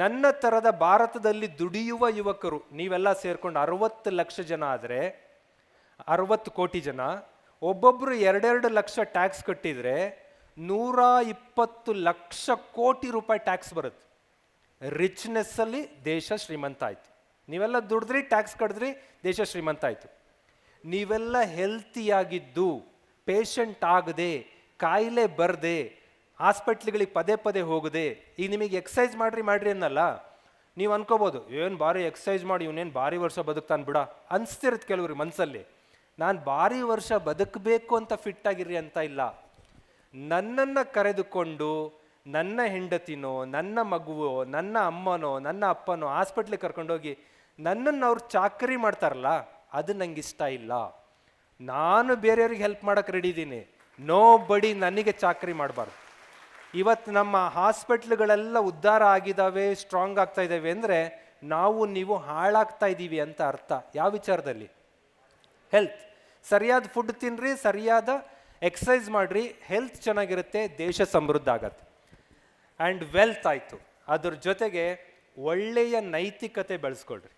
ನನ್ನ ಥರದ ಭಾರತದಲ್ಲಿ ದುಡಿಯುವ ಯುವಕರು, ನೀವೆಲ್ಲ ಸೇರ್ಕೊಂಡು ಅರವತ್ತು ಲಕ್ಷ ಜನ ಆದರೆ, ಅರವತ್ತು ಕೋಟಿ ಜನ ಒಬ್ಬೊಬ್ಬರು ಎರಡೆರಡು ಲಕ್ಷ ಟ್ಯಾಕ್ಸ್ ಕಟ್ಟಿದರೆ ನೂರ ಇಪ್ಪತ್ತು ಲಕ್ಷ ಕೋಟಿ ರೂಪಾಯಿ ಟ್ಯಾಕ್ಸ್ ಬರುತ್ತೆ. ರಿಚ್ನೆಸ್ಸಲ್ಲಿ ದೇಶ ಶ್ರೀಮಂತ ಆಯಿತು. ನೀವೆಲ್ಲ ದುಡಿದ್ರಿ, ಟ್ಯಾಕ್ಸ್ ಕಟ್ಟಿದ್ರಿ ದೇಶ ಶ್ರೀಮಂತ ಆಯಿತು. ನೀವೆಲ್ಲ ಹೆಲ್ತಿಯಾಗಿದ್ದು ಪೇಷಂಟ್ ಆಗದೆ, ಕಾಯಿಲೆ ಬರದೆ ಹಾಸ್ಪಿಟ್ಲ್ಗಳಿಗೆ ಪದೇ ಪದೇ ಹೋಗದೆ ಈಗ ನಿಮಗೆ ಎಕ್ಸಸೈಸ್ ಮಾಡ್ರಿ ಮಾಡ್ರಿ ಅನ್ನಲ್ಲ. ನೀವು ಅನ್ಕೋಬೋದು, ಏನು ಭಾರಿ ಎಕ್ಸಸೈಸ್ ಮಾಡಿ, ಇವನೇನು ಭಾರಿ ವರ್ಷ ಬದುಕ್ತಾನೆ ಬಿಡ. ಅನಿಸ್ತಿರುತ್ತೆ ಕೆಲವ್ರಿಗೆ ಮನಸ್ಸಲ್ಲಿ ನಾನು ಭಾರಿ ವರ್ಷ ಬದುಕಬೇಕು ಅಂತ ಫಿಟ್ ಆಗಿರ್ರಿ ಅಂತ ಇಲ್ಲ. ನನ್ನನ್ನು ಕರೆದುಕೊಂಡು ನನ್ನ ಹೆಂಡತಿನೋ, ನನ್ನ ಮಗುವೋ, ನನ್ನ ಅಮ್ಮನೋ, ನನ್ನ ಅಪ್ಪನೋ ಹಾಸ್ಪಿಟ್ಲಿಗೆ ಕರ್ಕೊಂಡೋಗಿ ನನ್ನನ್ನು ಅವ್ರು ಚಾಕರಿ ಮಾಡ್ತಾರಲ್ಲ, ಅದು ನಂಗೆ ಇಷ್ಟ ಇಲ್ಲ. ನಾನು ಬೇರೆಯವ್ರಿಗೆ ಹೆಲ್ಪ್ ಮಾಡಕ್ಕೆ ರೆಡಿ ಇದ್ದೀನಿ ನೋ ಬಡಿ ನನಗೆ ಚಾಕರಿ ಮಾಡಬಾರ್ದು. ಇವತ್ತು ನಮ್ಮ ಹಾಸ್ಪಿಟ್ಲ್ಗಳೆಲ್ಲ ಉದ್ಧಾರ ಆಗಿದ್ದಾವೆ, ಸ್ಟ್ರಾಂಗ್ ಆಗ್ತಾ ಇದ್ದಾವೆ ಅಂದರೆ ನಾವು, ನೀವು ಹಾಳಾಗ್ತಾ ಇದ್ದೀವಿ ಅಂತ ಅರ್ಥ. ಯಾವ ವಿಚಾರದಲ್ಲಿ? ಹೆಲ್ತ್ ಸರಿಯಾದ ಫುಡ್ ತಿನ್ನಿರಿ ಸರಿಯಾದ ಎಕ್ಸಸೈಸ್ ಮಾಡಿರಿ ಹೆಲ್ತ್ ಚೆನ್ನಾಗಿರುತ್ತೆ, ದೇಶ ಸಮೃದ್ಧ ಆಗತ್ತೆ. ಆ್ಯಂಡ್ ವೆಲ್ತ್ ಆಯಿತು. ಅದ್ರ ಜೊತೆಗೆ ಒಳ್ಳೆಯ ನೈತಿಕತೆ ಬೆಳೆಸ್ಕೊಳ್ರಿ.